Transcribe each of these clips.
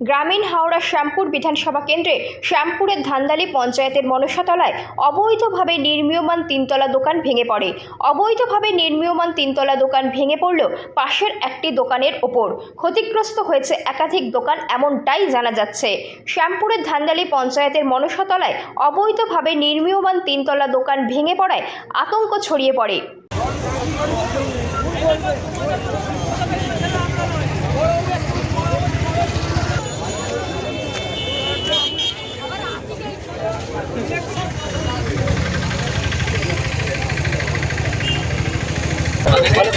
গ্রামীণ হাওড়া শ্যামপুর বিধানসভা কেন্দ্রে শ্যামপুরের ধান্দালি পঞ্চায়েতের মনসাতলায় অবৈধভাবে নির্মীয়মান তিনতলা দোকান ভেঙে পড়ে। অবৈধভাবে নির্মীয়মান তিনতলা দোকান ভেঙে পড়ল পাশের একটি দোকানের ওপর ক্ষতিগ্রস্ত হয়েছে একাধিক দোকান এমনটাই জানা যাচ্ছে। শ্যামপুরের ধান্দালি পঞ্চায়েতের মনসাতলায় অবৈধভাবে নির্মীয়মান তিনতলা দোকান ভেঙে পড়ায় আতঙ্ক ছড়িয়ে পড়ে।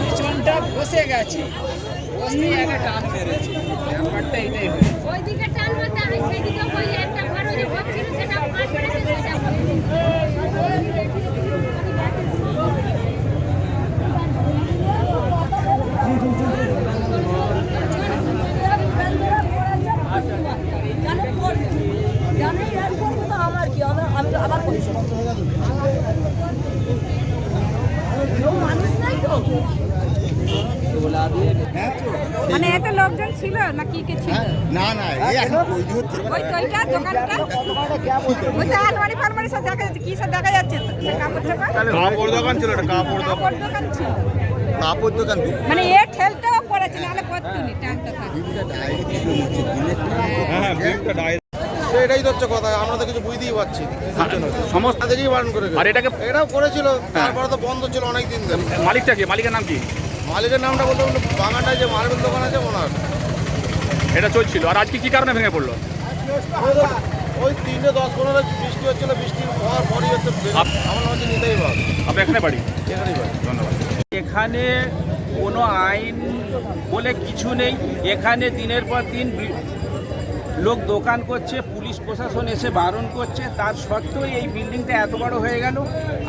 পিছনটা বসে গেছে। বসতে আগে টান মেরেছে। ব্যাপারটা এটাই হয়েছে ওইদিকে টান মারতে হয় সেদিকে ওই একটা ঘর ওই যে ঘর ছিল সেটা ফাঁস করেছে সেটা আমার কি আমার আমি আবার করেছি মানুষ নাই তো? মানে এত লোকজন ছিল না কি কি ছিল? না না এই এখন তৈরি হচ্ছে। ওই তো দোকানটা। ওই তো আলমারি ফালমারি সব দেখা যাচ্ছে। কি সব দেখা যাচ্ছে? কাপড় দোকান ছিল এটা কাপড় দোকান। দোকান ছিল। কাপড় দোকান মানে এ ঠেলতেও পড়েছে নাহলে হ্যাঁ বিলটা ডাইরেক্ট সেটাই তো হচ্ছে কথা আমরা তো কিছু বুঝতেই পারছি সমস্ত থেকেই বারণ করে আর এটাকে এটাও করেছিল তারপরে তো বন্ধ ছিল অনেক দিন ধরে। মালিকটা কি? মালিকের নাম কি? মালিকের নামটা বলতে বলতে বাগানটায় যে মার্বেল দোকান আছে ওনার। এটা চলছিল। আর আজকে কি কারণে ভেঙে পড়ল? ওই তিনটে দশ পনেরো বৃষ্টি হচ্ছিল বৃষ্টি হওয়ার পরই হচ্ছে আমার মনে হচ্ছে নিতেই পারবে আপনি এখানে বাড়ি? এখানেই পারবে ধন্যবাদ। এখানে কোনো আইন বলে কিছু নেই। এখানে দিনের পর দিন লোক দোকান করছে, পুলিশ প্রশাসন এসে বারণ করছে। তার সত্ত্বেও এই বিল্ডিংটা এত বড় হয়ে গেল।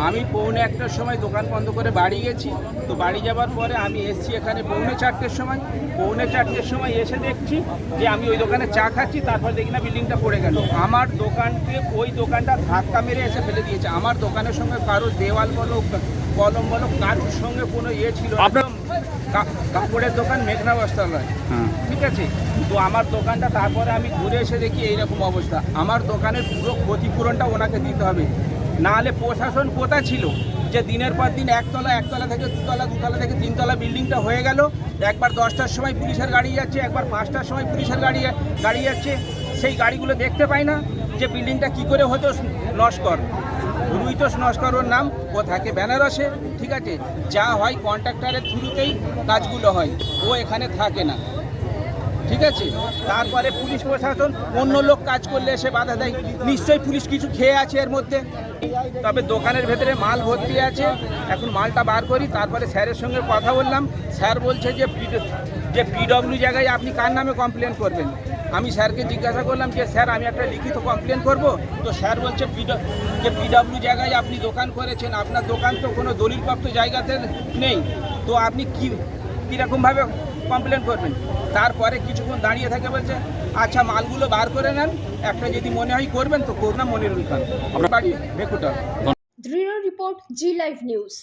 আমি পৌনে একটার সময় দোকান বন্ধ করে বাড়ি গেছি। তো বাড়ি যাবার পরে আমি এসছি এখানে পৌনে চারটের সময়। পৌনে চারটের সময় এসে দেখছি যে আমি ওই দোকানে চা খাচ্ছি, তারপর দেখি না বিল্ডিংটা পড়ে গেল। আমার দোকানকে ওই দোকানটা ধাক্কা মেরে এসে ফেলে দিয়েছে। আমার দোকানের সঙ্গে কারও দেওয়াল বলো, কলম বলো, কারোর সঙ্গে কোনো ইয়ে ছিল কাপড়ের দোকান মেঘনা বস্ত্রালয়। হ্যাঁ। ঠিক আছে? তো আমার দোকানটা তারপরে আমি ঘুরে এসে দেখি এইরকম অবস্থা। আমার দোকানের পুরো ক্ষতিপূরণটা ওনাকে দিতে হবে। নাহলে প্রশাসন কোথায় ছিল? যে দিনের পর দিন একতলা একতলা থেকে দুতলা দুতলা থেকে তিনতলা বিল্ডিংটা হয়ে গেল। একবার দশটার সময় পুলিশের গাড়ি যাচ্ছে একবার পাঁচটার সময় পুলিশের গাড়ি গাড়ি যাচ্ছে। সেই গাড়িগুলো দেখতে পাই না যে বিল্ডিংটা কি করে হতো নস্কর। রুইতোষ নস্কর ওর নাম, ও থাকে বেনারসে, ঠিক আছে? যা হয় কন্ট্রাক্টরের থ্রুতেই কাজগুলো হয়, ও এখানে থাকে না। ঠিক আছে? তারপরে পুলিশ প্রশাসন, অন্য লোক কাজ করলে এসে বাধা দেয়। নিশ্চয়ই পুলিশ কিছু খেয়ে আছে এর মধ্যে। তবে দোকানের ভেতরে মাল ভর্তি আছে। এখন মালটা বার করি, তারপরে স্যারের সঙ্গে কথা বললাম। স্যার বলছে যে যে পিডব্লিউ জায়গায় আপনি কার নামে কমপ্লেন করবেন? আমি স্যারকে জিজ্ঞাসা করলাম যে স্যার আমি একটা লিখিত কমপ্লেন করব? তো স্যার বলছে যে পিডব্লিউ জায়গায় আপনি দোকান করেছেন আপনার দোকান তো কোনো দলিলপ্রাপ্ত জায়গাতে নেই। তো আপনি কি কীরকমভাবে কমপ্লেন করবেন? তারপরে কিছুক্ষণ দাঁড়িয়ে থাকে বলছে আচ্ছা মালগুলো বার করে নেন। একটা যদি মনে হয় করবেন তো করুন মনিরুল খান। আপনার বাড়ি বেকুটা। দৃঢ় রিপোর্ট জি লাইভ নিউজ।